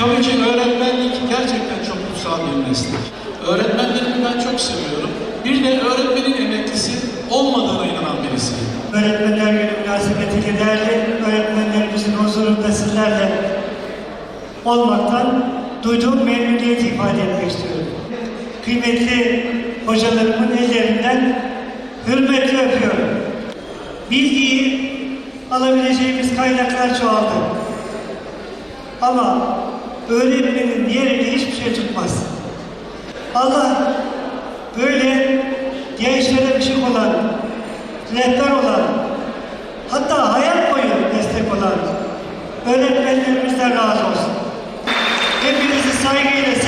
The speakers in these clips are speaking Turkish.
Öğretmenlik gerçekten çok kutsal bir meslek. Öğretmenlerimi ben çok seviyorum. Bir de öğretmenin emeklisi olmadığına inanan birisiyim. Öğretmenler Günü münasebetiyle değerli öğretmenlerimizin huzurunda sizlerle olmaktan duyduğum memnuniyeti ifade etmek istiyorum. Kıymetli hocalarımın ellerinden hürmetle öpüyorum. Bilgiyi alabileceğimiz kaynaklar çoğaldı. Ama öğretmenin yerine hiçbir şey tutmaz. Allah böyle gençlere ışık olan, rehber olan, hatta hayat boyu destek olan öğretmenlerimizden razı olsun. Hepinizi saygıyla,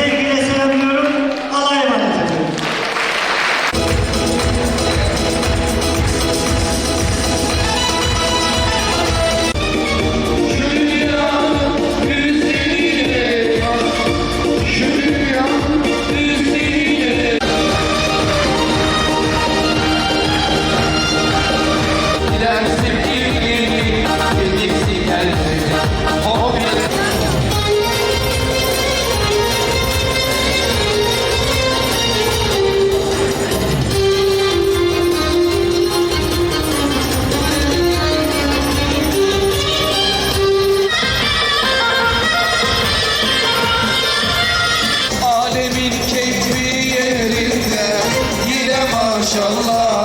小了。